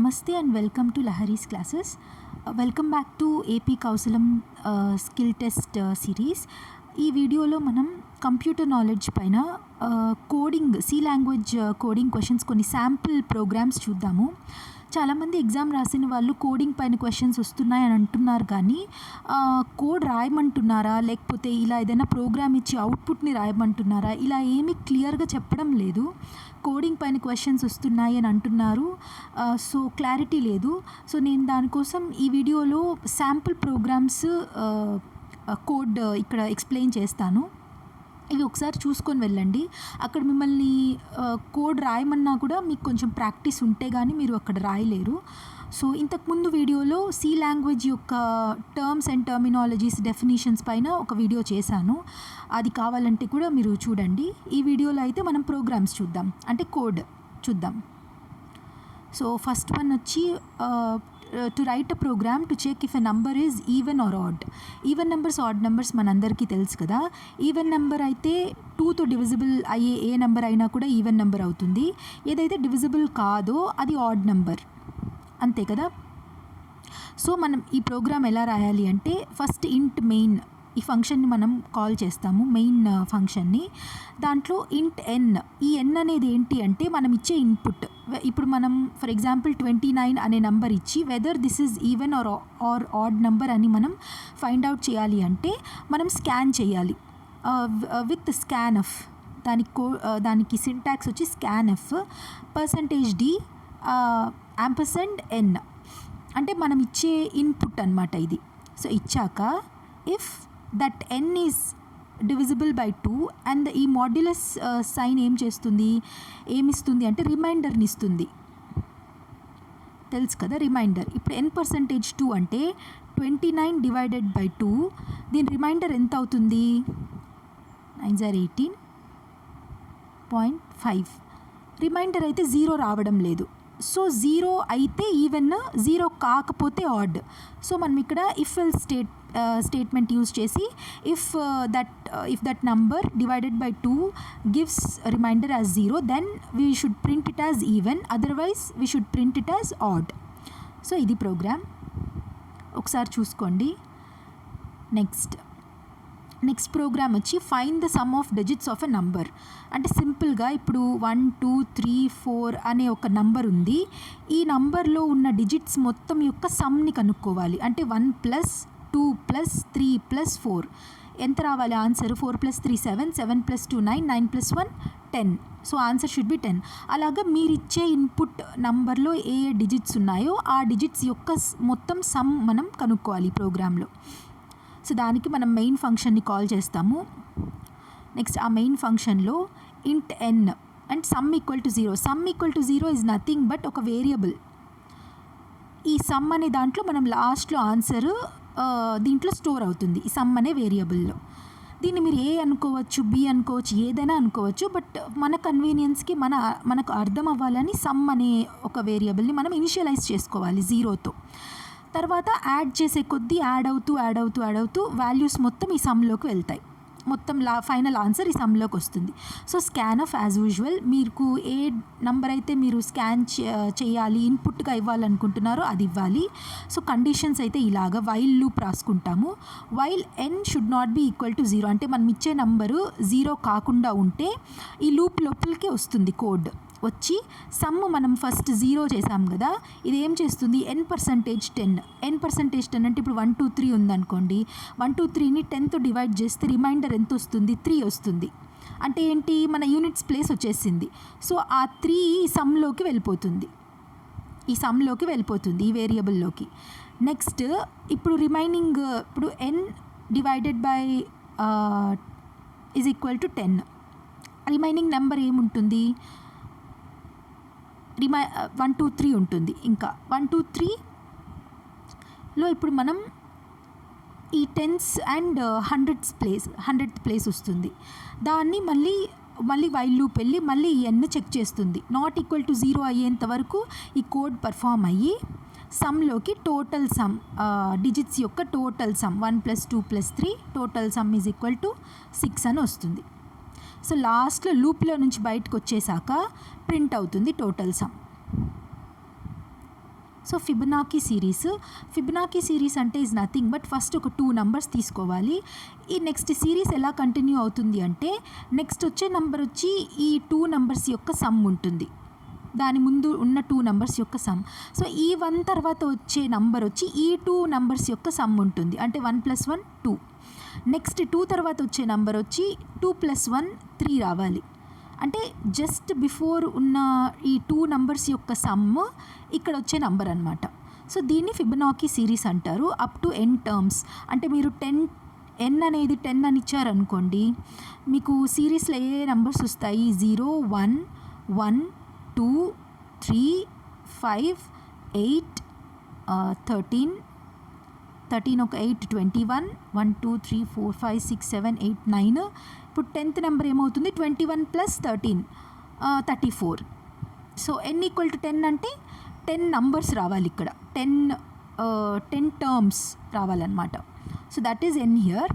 Namaste and welcome to Lahari's classes welcome back to AP Kaushalam skill test series ఈ వీడియోలో మనం computer knowledge పైన coding C language coding questions కొన్ని sample programs చూద్దాము. చాలామంది exam రాసిన వాళ్ళు కోడింగ్ పైన క్వశ్చన్స్ వస్తున్నాయి అని అంటున్నారు కానీ కోడ్ రాయమంటున్నారా? లేకపోతే ఇలా ఏదైనా ప్రోగ్రామ్ ఇచ్చి అవుట్పుట్ని రాయమంటున్నారా? ఇలా ఏమీ క్లియర్గా చెప్పడం లేదు. కోడింగ్ పైన క్వశ్చన్స్ వస్తున్నాయి అని అంటున్నారు. సో క్లారిటీ లేదు. సో నేను దానికోసం ఈ వీడియోలో శాంపుల్ ప్రోగ్రామ్స్ కోడ్ ఇక్కడ ఎక్స్ప్లెయిన్ చేస్తాను. ఇవి ఒకసారి చూసుకొని వెళ్ళండి. అక్కడ మిమ్మల్ని కోడ్ రాయమన్నా కూడా మీకు కొంచెం ప్రాక్టీస్ ఉంటే కానీ మీరు అక్కడ రాయలేరు. సో ఇంతకుముందు వీడియోలో సి లాంగ్వేజ్ యొక్క టర్మ్స్ అండ్ టర్మినాలజీస్ డెఫినేషన్స్ పైన ఒక వీడియో చేశాను. అది కావాలంటే కూడా మీరు చూడండి. ఈ వీడియోలో అయితే మనం ప్రోగ్రామ్స్ చూద్దాం. అంటే కోడ్ చూద్దాం. సో ఫస్ట్ వన్ వచ్చి to write a program to check if a number is even or odd even numbers odd numbers మనందరికీ తెలుసు కదా. ఈవెన్ నెంబర్ అయితే టూతో డివిజిబుల్ అయ్యే ఏ నెంబర్ అయినా కూడా ఈవెన్ నెంబర్ అవుతుంది. ఏదైతే డివిజిబుల్ కాదో అది ఆడ్ నెంబర్ అంతే కదా? సో మనం ఈ ప్రోగ్రామ్ ఎలా రాయాలి అంటే ఫస్ట్ ఇంట్ మెయిన్ ఈ ఫంక్షన్ని మనం కాల్ చేస్తాము మెయిన్ ఫంక్షన్ని uh, దాంట్లో ఇంట్ ఎన్ ఈ ఎన్ అనేది ఏంటి అంటే మనం ఇచ్చే ఇన్పుట్ ఇప్పుడు మనం ఫర్ ఎగ్జాంపుల్ ట్వంటీ నైన్ అనే నంబర్ ఇచ్చి whether this is even or or odd number అని మనం ఫైండ్ అవుట్ చేయాలి అంటే మనం స్కాన్ చేయాలి. విత్ స్కాన్ ఎఫ్ దానికి కో uh, దానికి సింటాక్స్ వచ్చి scan f percentage d ampersand n అంటే మనం ఇచ్చే ఇన్పుట్ అనమాట ఇది. సో ఇచ్చాక if that n is divisible by two and ఈ మాడ్యులస్ సైన్ uh, ఏం చేస్తుంది? ఏమిస్తుంది అంటే రిమైండర్ని ఇస్తుంది. తెలుసు కదా రిమైండర్ ఇప్పుడు ఎన్ పర్సంటేజ్ టూ అంటే twenty nine divided by two దీని రిమైండర్ ఎంత అవుతుంది? నైన్ జార్ ఎయిటీన్ పాయింట్ ఫైవ్ రిమైండర్ అయితే జీరో రావడం లేదు. సో జీరో అయితే ఈవెన్ జీరో కాకపోతే ఆడ్ సో మనం ఇక్కడ if l state statement use చేసి if that if that number divided by two gives remainder as zero then we should print it as even otherwise we should print it as odd so ఇది program ఒకసారి చూసుకోండి. Next next program వచ్చి find the sum of digits of a number అంటే సింపుల్గా ఇప్పుడు one two three four అనే ఒక number ఉంది. ఈ నంబర్లో ఉన్న డిజిట్స్ మొత్తం యొక్క సమ్ని కనుక్కోవాలి. అంటే one plus two plus three plus four ఎంత రావాలి? Answer four plus three seven seven plus two nine nine plus one ten so answer should be ten అలాగా మీరు ఇచ్చే ఇన్పుట్ నంబర్లో ఏ ఏ డిజిట్స్ ఉన్నాయో ఆ డిజిట్స్ యొక్క మొత్తం సమ్ మనం కనుక్కోవాలి ప్రోగ్రాంలో సో దానికి మనం మెయిన్ ఫంక్షన్ని కాల్ చేస్తాము. నెక్స్ట్ ఆ మెయిన్ ఫంక్షన్లో int n and sum equal to zero sum equal to zero is nothing but ఒక వేరియబుల్ ఈ సమ్ అనే దాంట్లో మనం లాస్ట్లో ఆన్సర్ దీంట్లో స్టోర్ అవుతుంది. ఈ సమ్ అనే వేరియబుల్లో దీన్ని మీరు ఏ అనుకోవచ్చు బి అనుకోవచ్చు ఏదైనా అనుకోవచ్చు బట్ మన కన్వీనియన్స్కి మన మనకు అర్థం అవ్వాలని సమ్ అనే ఒక వేరియబుల్ని మనం ఇనిషియలైజ్ చేసుకోవాలి జీరోతో తర్వాత యాడ్ చేసే కొద్దీ యాడ్ అవుతూ యాడ్ అవుతూ యాడ్ అవుతూ వాల్యూస్ మొత్తం ఈ సమ్లోకి వెళ్తాయి. మొత్తం లా ఫైనల్ ఆన్సర్ ఈ సమ్లోకి వస్తుంది. So scan of as usual మీకు ఏ నంబర్ అయితే మీరు స్కాన్ చేయాలి ఇన్పుట్గా ఇవ్వాలనుకుంటున్నారో అది ఇవ్వాలి. సో కండిషన్స్ అయితే ఇలాగ while loop రాసుకుంటాము. While n should not be equal to zero అంటే మనం ఇచ్చే నంబరు జీరో కాకుండా ఉంటే ఈ లూప్ లోపలికి వస్తుంది కోడ్ వచ్చి సమ్ మనం ఫస్ట్ జీరో చేసాం కదా ఇది ఏం చేస్తుంది? N percentage ten n percentage ten అంటే ఇప్పుడు వన్ టూ త్రీ ఉందనుకోండి. వన్ టూ త్రీని టెన్తో డివైడ్ చేస్తే రిమైండర్ ఎంత వస్తుంది? త్రీ వస్తుంది. అంటే ఏంటి? మన యూనిట్స్ ప్లేస్ వచ్చేసింది. సో ఆ త్రీ సమ్లోకి వెళ్ళిపోతుంది. ఈ సమ్లోకి వెళ్ళిపోతుంది ఈ వేరియబుల్లోకి నెక్స్ట్ ఇప్పుడు రిమైనింగ్ ఇప్పుడు n divided by is equal to ten remaining number ఏముంటుంది? రిమై వన్ టూ త్రీ ఉంటుంది. ఇంకా వన్ టూ త్రీలో ఇప్పుడు మనం ఈ tens and hundreds place hundred place వస్తుంది. దాన్ని మళ్ళీ మళ్ళీ వైల్ లూప్ వెళ్ళి మళ్ళీ ఈ ఎన్ చెక్ చేస్తుంది. నాట్ ఈక్వల్ టు జీరో అయ్యేంత వరకు ఈ కోడ్ పర్ఫామ్ అయ్యి సమ్లోకి టోటల్ సమ్ డిజిట్స్ యొక్క total sum one plus two plus three total sum is equal to six అని వస్తుంది. సో లాస్ట్లో లూప్లో నుంచి బయటకు వచ్చేసాక ప్రింట్ అవుతుంది total sum so Fibonacci series Fibonacci series అంటే ఈజ్ నథింగ్ బట్ ఫస్ట్ ఒక టూ నంబర్స్ తీసుకోవాలి. ఈ నెక్స్ట్ సిరీస్ ఎలా కంటిన్యూ అవుతుంది అంటే నెక్స్ట్ వచ్చే నెంబర్ వచ్చి ఈ టూ నంబర్స్ యొక్క సమ్ ఉంటుంది. దాని ముందు ఉన్న టూ నంబర్స్ యొక్క సమ్ సో ఈ వన్ తర్వాత వచ్చే నంబర్ వచ్చి ఈ టూ నంబర్స్ యొక్క సమ్ ఉంటుంది. అంటే one plus one two next two తర్వాత వచ్చే నంబర్ వచ్చి టూ ప్లస్ వన్ త్రీ రావాలి. అంటే జస్ట్ బిఫోర్ ఉన్న ఈ టూ నంబర్స్ యొక్క సమ్ ఇక్కడ వచ్చే నంబర్ అనమాట సో దీన్ని ఫిబనాకి సిరీస్ అంటారు. అప్ టు ఎన్ టర్మ్స్ అంటే మీరు టెన్ ఎన్ అనేది టెన్ అని ఇచ్చారనుకోండి మీకు సిరీస్లో ఏ నంబర్స్ వస్తాయి? Zero one one two three five eight thirteen thirteen ఒక eight twenty one one two three four five six seven eight nine ఇప్పుడు టెన్త్ నెంబర్ ఏమవుతుంది? Twenty one plus thirteen thirty four so n equal to ten అంటే ten numbers రావాలి ఇక్కడ. Ten ten terms రావాలన్నమాట. So that is n here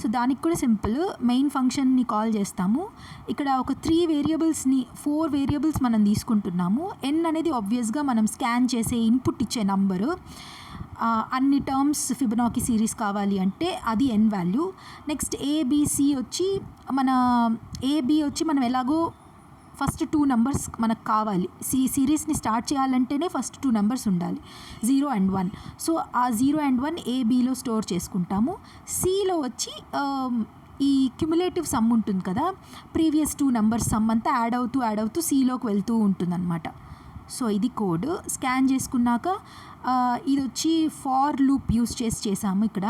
so దానికి కూడా simple main ఫంక్షన్ని call చేస్తాము. ఇక్కడ ఒక త్రీ వేరియబుల్స్ని ఫోర్ వేరియబుల్స్ మనం తీసుకుంటున్నాము. ఎన్ అనేది ఆబ్వియస్గా మనం స్కాన్ చేసే ఇన్పుట్ ఇచ్చే నంబరు అన్ని టర్మ్స్ ఫిబనాకి సిరీస్ కావాలి అంటే అది ఎన్ వాల్యూ నెక్స్ట్ ఏబిసి వచ్చి మన ఏబి వచ్చి మనం ఎలాగో ఫస్ట్ టూ నెంబర్స్ మనకు కావాలి. సి సిరీస్ని స్టార్ట్ చేయాలంటేనే ఫస్ట్ టూ నెంబర్స్ ఉండాలి. జీరో అండ్ వన్ సో ఆ జీరో అండ్ వన్ ఏబీలో స్టోర్ చేసుకుంటాము. సిలో వచ్చి um, ఈ క్యుములేటివ్ సమ్ ఉంటుంది కదా ప్రీవియస్ టూ నెంబర్స్ సమ్ అంతా యాడ్ అవుతూ యాడ్ అవుతూ సిలోకి వెళ్తూ ఉంటుందన్నమాట. సో ఇది కోడ్. స్కాన్ చేసుకున్నాక ఇది వచ్చి ఫార్ లూప్ యూస్ చేసి చేసాము ఇక్కడ.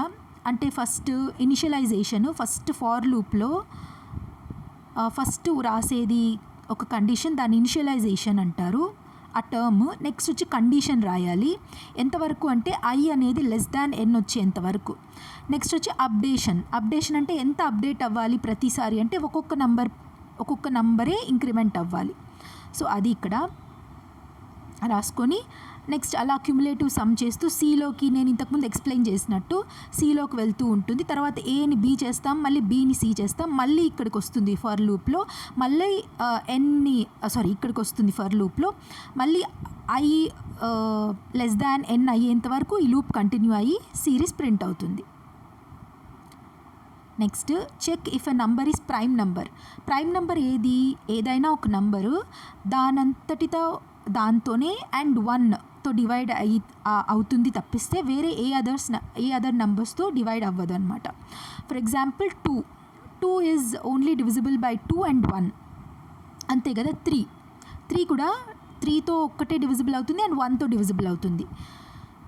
అంటే ఫస్ట్ ఇనిషియలైజేషన్ ఫస్ట్ ఫార్ లూప్లో ఫస్ట్ రాసేది ఒక కండిషన్ దాని ఇనిషియలైజేషన్ అంటారు. ఆ టర్మ్ నెక్స్ట్ వచ్చి కండిషన్ రాయాలి. ఎంతవరకు అంటే ఐ అనేది లెస్ దాన్ ఎన్ వచ్చేంతవరకు నెక్స్ట్ వచ్చి అప్డేషన్. అప్డేషన్ అంటే ఎంత అప్డేట్ అవ్వాలి ప్రతిసారి? అంటే ఒక్కొక్క నంబర్ ఒక్కొక్క నంబరే ఇంక్రిమెంట్ అవ్వాలి. సో అది ఇక్కడ. రాసుకొని నెక్స్ట్ అలా అక్యుములేటివ్ సమ్ చేస్తూ సిలోకి నేను ఇంతకుముందు ఎక్స్ప్లెయిన్ చేసినట్టు సిలోకి వెళ్తూ ఉంటుంది. తర్వాత ఏని బి చేస్తాం మళ్ళీ బీని సి చేస్తాం మళ్ళీ ఇక్కడికి వస్తుంది ఫర్ లూప్లో మళ్ళీ ఎన్ని సారీ ఇక్కడికి వస్తుంది ఫర్ లూప్లో మళ్ళీ ఐ లెస్ దాన్ ఎన్ అయ్యేంత వరకు ఈ లూప్ కంటిన్యూ అయ్యి సిరీస్ ప్రింట్ అవుతుంది. Next check if a number is prime number prime number ఏది? ఏదైనా ఒక నంబరు దానంతటితో దాంతోనే అండ్ వన్తో డివైడ్ అయి అవుతుంది తప్పిస్తే వేరే ఏ అదర్స్ ఏ అదర్ నెంబర్స్తో డివైడ్ అవ్వదు అనమాట for example two two is only divisible by two and one అంతే కదా త్రీ త్రీ కూడా త్రీతో ఒక్కటే డివిజిబుల్ అవుతుంది అండ్ వన్తో డివిజిబుల్ అవుతుంది.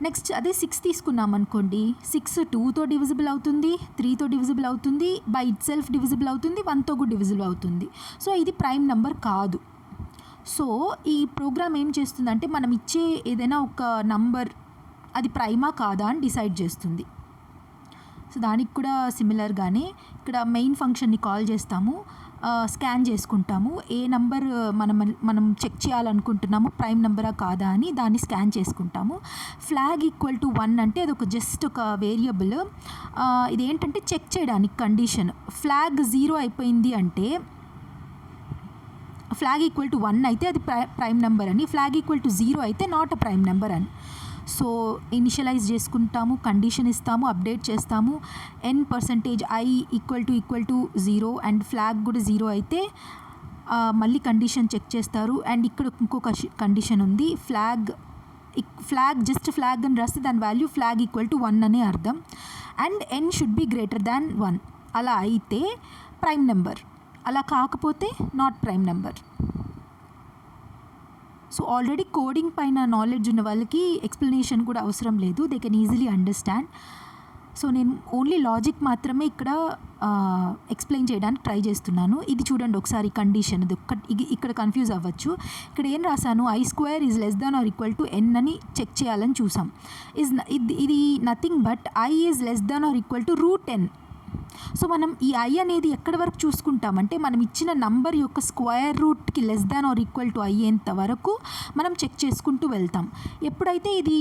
నెక్స్ట్ అదే సిక్స్ తీసుకున్నాం అనుకోండి. సిక్స్ టూతో డివిజిబుల్ అవుతుంది త్రీతో డివిజిబుల్ అవుతుంది బై ఇట్ సెల్ఫ్ డివిజిబుల్ అవుతుంది వన్తో కూడా డివిజిబుల్ అవుతుంది. సో ఇది ప్రైమ్ నెంబర్ కాదు. సో ఈ ప్రోగ్రామ్ ఏం చేస్తుందంటే మనం ఇచ్చే ఏదైనా ఒక నంబర్ అది ప్రైమా కాదా అని డిసైడ్ చేస్తుంది. సో దానికి కూడా సిమిలర్గానే ఇక్కడ మెయిన్ ఫంక్షన్ని కాల్ చేస్తాము స్కాన్ చేసుకుంటాము. ఏ నంబర్ మనం మనం చెక్ చేయాలనుకుంటున్నాము ప్రైమ్ నెంబరా కాదా అని దాన్ని స్కాన్ చేసుకుంటాము. ఫ్లాగ్ ఈక్వల్ టు వన్ అంటే అది ఒక జస్ట్ ఒక వేరియబుల్ ఇదేంటంటే చెక్ చేయడానికి కండిషన్ ఫ్లాగ్ జీరో అయిపోయింది అంటే ఫ్లాగ్ ఈక్వల్ టు వన్ అయితే అది ప్రై ప్రైమ్ నెంబర్ అని. ఫ్లాగ్ ఈక్వల్ టు జీరో అయితే నాట్ అ ప్రైమ్ నెంబర్ అని. సో ఇనిషియలైజ్ చేసుకుంటాము కండిషన్ ఇస్తాము అప్డేట్ చేస్తాము. N percentage i equal to equal to zero and flag కూడా జీరో అయితే మళ్ళీ కండిషన్ చెక్ చేస్తారు. అండ్ ఇక్కడ ఇంకొక కండిషన్ ఉంది. ఫ్లాగ్ ఫ్లాగ్ జస్ట్ ఫ్లాగ్ అని రాస్తే దాని value flag equal to one అనే అర్థం. And n should be greater than one అలా అయితే ప్రైమ్ నెంబర్ అలా కాకపోతే not prime number so already coding పైన నాలెడ్జ్ ఉన్న వాళ్ళకి ఎక్స్ప్లెనేషన్ కూడా అవసరం లేదు. They can easily understand so నేను ఓన్లీ లాజిక్ మాత్రమే ఇక్కడ ఎక్స్ప్లెయిన్ చేయడానికి ట్రై చేస్తున్నాను. ఇది చూడండి ఒకసారి కండిషన్ ఇది ఒక్క ఇక్కడ కన్ఫ్యూజ్ అవ్వచ్చు. ఇక్కడ ఏం రాశాను? I square is less than or equal to n అని చెక్ చేయాలని చూసాం. ఇస్ ఇది nothing but i is less than or equal to root n so మనం ఈ ఐ అనేది ఎక్కడి వరకు చూసుకుంటామంటే మనం ఇచ్చిన నంబర్ యొక్క square రూట్కి less than or equal to అయ్యేంత వరకు మనం చెక్ చేసుకుంటూ వెళ్తాం. ఎప్పుడైతే ఇది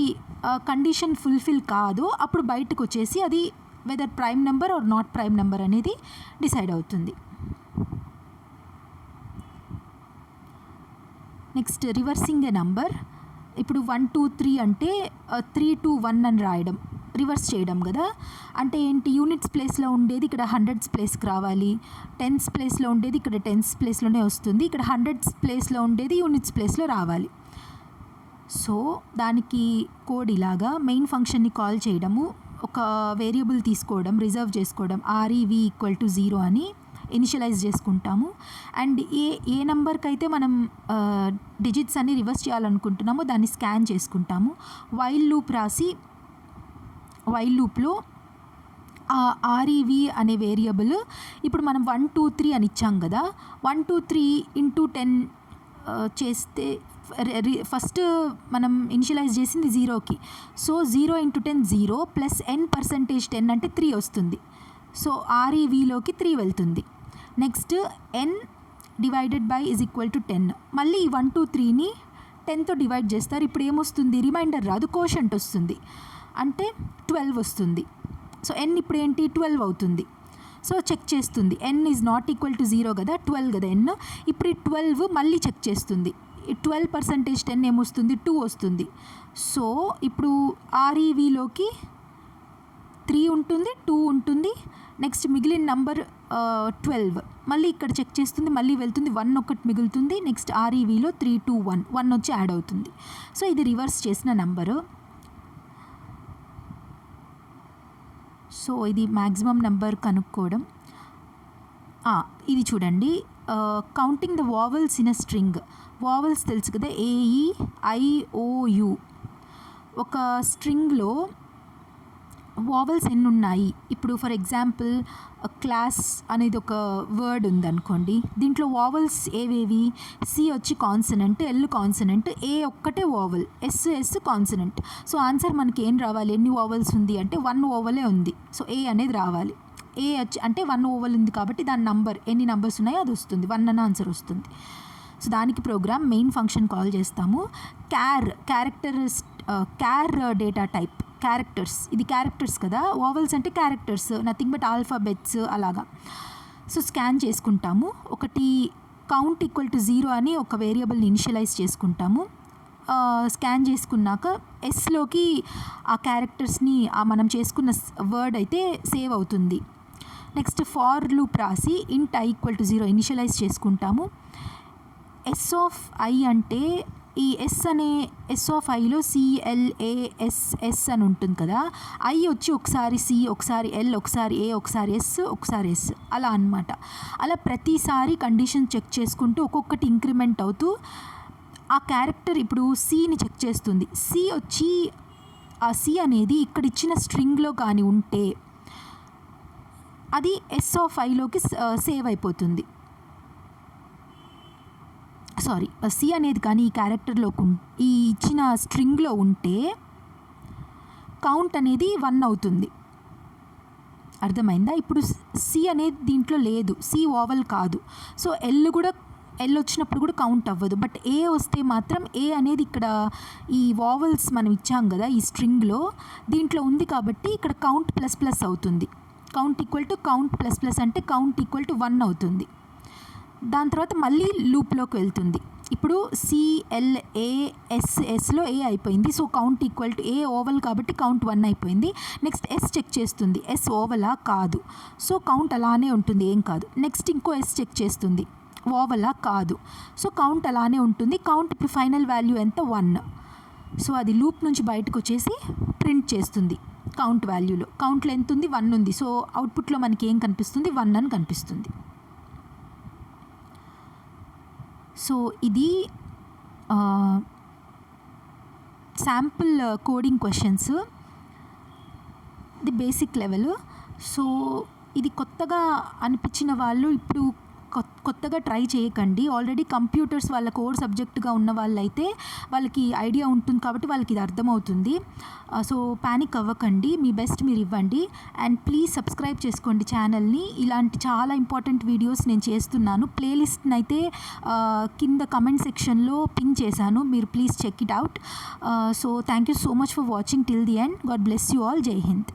కండిషన్ ఫుల్ఫిల్ కాదో అప్పుడు బయటకు వచ్చేసి అది whether prime number or not prime number అనేది డిసైడ్ అవుతుంది. నెక్స్ట్ రివర్సింగ్ ఎ నంబర్ ఇప్పుడు వన్ టూ త్రీ అంటే త్రీ టూ వన్ అని రాయడం. రివర్స్ చేయడం కదా? అంటే ఏంటి? యూనిట్స్ ప్లేస్లో ఉండేది ఇక్కడ హండ్రెడ్స్ ప్లేస్కి రావాలి. టెన్స్ ప్లేస్లో ఉండేది ఇక్కడ టెన్స్ ప్లేస్లోనే వస్తుంది. ఇక్కడ హండ్రెడ్స్ ప్లేస్లో ఉండేది యూనిట్స్ ప్లేస్లో రావాలి. సో దానికి కోడ్ ఇలాగా మెయిన్ ఫంక్షన్ని కాల్ చేయడము ఒక వేరియబుల్ తీసుకోవడం రిజర్వ్ చేసుకోవడం ఆర్ఈవి ఈక్వల్ టు జీరో అని ఇనిషియలైజ్ చేసుకుంటాము. అండ్ ఏ ఏ నెంబర్కి అయితే మనం డిజిట్స్ అన్ని రివర్స్ చేయాలనుకుంటున్నామో దాన్ని స్కాన్ చేసుకుంటాము. వైల్ లూప్ రాసి వైల్ లూప్లో ఆర్ఈవి అనే వేరియబుల్ ఇప్పుడు మనం వన్ టూ త్రీ అని ఇచ్చాం కదా one two three into ten చేస్తే ఫస్ట్ మనం ఇనిషియలైజ్ చేసింది జీరోకి so zero into ten zero plus n percentage ten అంటే త్రీ వస్తుంది. సో ఆర్ఈవిలోకి త్రీ వెళ్తుంది. Next n divided by is equal to ten మళ్ళీ ఈ వన్ టూ త్రీని టెన్తో డివైడ్ చేస్తారు. ఇప్పుడు ఏమొస్తుంది? రిమైండర్ రాదు. కోషంట్ వస్తుంది. అంటే ట్వెల్వ్ వస్తుంది. సో ఎన్ ఇప్పుడు ఏంటి? ట్వెల్వ్ అవుతుంది. సో చెక్ చేస్తుంది. N is not equal to zero కదా? ట్వెల్వ్ కదా ఎన్ ఇప్పుడు ఈ ట్వెల్వ్ మళ్ళీ చెక్ చేస్తుంది. ట్వెల్వ్ పర్సంటేజ్ టెన్ ఏమొస్తుంది? టూ వస్తుంది. సో ఇప్పుడు ఆర్ఈవిలోకి త్రీ ఉంటుంది టూ ఉంటుంది. నెక్స్ట్ మిగిలిన నంబర్ ట్వెల్వ్ మళ్ళీ ఇక్కడ చెక్ చేస్తుంది మళ్ళీ వెళ్తుంది. వన్ ఒకటి మిగులుతుంది. నెక్స్ట్ ఆర్ఈవిలో త్రీ టూ వన్ వన్ వచ్చి యాడ్ అవుతుంది. సో ఇది రివర్స్ చేసిన నంబరు సో ఇది మ్యాక్సిమం నెంబర్ కనుక్కోవడం. ఇది చూడండి. Counting the vowels in a string vowels తెలుసు కదా ఏఈ ఐఓయు ఒక స్ట్రింగ్లో వావల్స్ ఎన్ని ఉన్నాయి ఇప్పుడు ఫర్ ఎగ్జాంపుల్ క్లాస్ అనేది ఒక వర్డ్ ఉందనుకోండి. దీంట్లో వావల్స్ ఏవేవి? సి వచ్చి కాన్సనెంట్ ఎల్ కాన్సనెంట్ ఏ ఒక్కటే vowel S S consonant so answer మనకి ఏం రావాలి? ఎన్ని వావల్స్ ఉంది అంటే వన్ ఓవలే ఉంది. సో ఏ అనేది రావాలి. ఏ వచ్చి అంటే వన్ ఓవల్ ఉంది కాబట్టి దాని నంబర్ ఎన్ని నంబర్స్ ఉన్నాయో అది వస్తుంది. వన్ అన్న ఆన్సర్ వస్తుంది. సో దానికి ప్రోగ్రామ్ మెయిన్ ఫంక్షన్ కాల్ చేస్తాము. క్యార్ క్యారెక్టరిస్ట్ క్యార్ డేటా టైప్ క్యారెక్టర్స్ ఇది క్యారెక్టర్స్ కదా? ఓవల్స్ అంటే క్యారెక్టర్స్ నథింగ్ బట్ ఆల్ఫాబెట్స్ అలాగా. సో స్కాన్ చేసుకుంటాము. ఒకటి కౌంట్ ఈక్వల్ టు జీరో అని ఒక వేరియబుల్ని ఇనిషియలైజ్ చేసుకుంటాము. స్కాన్ చేసుకున్నాక ఎస్లోకి ఆ క్యారెక్టర్స్ని మనం చేసుకున్న వర్డ్ అయితే సేవ్ అవుతుంది. నెక్స్ట్ ఫార్ లూప్ రాసి int I equal to zero initialize చేసుకుంటాము. ఎస్ ఆఫ్ ఐ అంటే ఈ ఎస్ అనే ఎస్ ఆఫ్ ఐలో సిఎల్ఏఎస్ఎస్ అని ఉంటుంది కదా. ఐ వచ్చి ఒకసారి సి ఒకసారి ఎల్ ఒకసారి ఏ ఒకసారి ఎస్ ఒకసారి ఎస్ అలా అన్నమాట. అలా ప్రతిసారి కండిషన్ చెక్ చేసుకుంటూ ఒక్కొక్కటి ఇంక్రిమెంట్ అవుతూ ఆ క్యారెక్టర్ ఇప్పుడు సిని చెక్ చేస్తుంది. సి వచ్చి ఆ సి అనేది ఇక్కడ ఇచ్చిన స్ట్రింగ్లో కానీ ఉంటే అది ఎస్ ఆఫ్ ఐలోకి సేవ్ అయిపోతుంది. సారీ సి అనేది కానీ ఈ క్యారెక్టర్లో ఈ ఇచ్చిన స్ట్రింగ్లో ఉంటే కౌంట్ అనేది వన్ అవుతుంది. అర్థమైందా? ఇప్పుడు సి అనేది దీంట్లో లేదు. సి ఓవల్ కాదు. సో ఎల్ కూడా ఎల్ వచ్చినప్పుడు కూడా కౌంట్ అవ్వదు. బట్ ఏ వస్తే మాత్రం ఏ అనేది ఇక్కడ ఈ వావల్స్ మనం ఇచ్చాం కదా ఈ స్ట్రింగ్లో దీంట్లో ఉంది కాబట్టి ఇక్కడ కౌంట్ ప్లస్ ప్లస్ అవుతుంది. Count equal to count plus plus అంటే కౌంట్ ఈక్వల్ టు వన్ అవుతుంది. దాని తర్వాత మళ్ళీ లూప్లోకి వెళ్తుంది. ఇప్పుడు సిఎల్ఏఎస్ఎస్లో ఏ అయిపోయింది. So count equal to A vowel కాబట్టి కౌంట్ వన్ అయిపోయింది. నెక్స్ట్ ఎస్ చెక్ చేస్తుంది. ఎస్ ఓవలా కాదు. సో కౌంట్ అలానే ఉంటుంది. ఏం కాదు. నెక్స్ట్ ఇంకో ఎస్ చెక్ చేస్తుంది. ఓవలా కాదు. సో కౌంట్ అలానే ఉంటుంది. కౌంట్ ఇప్పుడు ఫైనల్ వాల్యూ ఎంత? వన్ సో అది లూప్ నుంచి బయటకు వచ్చేసి ప్రింట్ చేస్తుంది. కౌంట్ వాల్యూలో కౌంట్లో ఎంత ఉంది వన్ ఉంది. సో అవుట్పుట్లో మనకి ఏం కనిపిస్తుంది? వన్ అని కనిపిస్తుంది. సో ఇది శాంపుల్ కోడింగ్ క్వశ్చన్స్ ఇది బేసిక్ లెవెల్ సో ఇది కొత్తగా అనిపించిన వాళ్ళు ఇప్పుడు కొత్తగా ట్రై చేయకండి. ఆల్రెడీ కంప్యూటర్స్ వాళ్ళ కోర్ సబ్జెక్టుగా ఉన్న వాళ్ళైతే వాళ్ళకి ఐడియా ఉంటుంది కాబట్టి వాళ్ళకి ఇది అర్థమవుతుంది. సో ప్యానిక్ అవ్వకండి. మీ బెస్ట్ మీరు ఇవ్వండి. అండ్ ప్లీజ్ సబ్స్క్రైబ్ చేసుకోండి ఛానల్ని. ఇలాంటి చాలా ఇంపార్టెంట్ వీడియోస్ నేను చేస్తున్నాను. ప్లేలిస్ట్ని అయితే కింద కమెంట్ సెక్షన్లో పిన్ చేశాను. మీరు please check it out. So thank you so much for watching till the end. God bless you all. జై హింద్.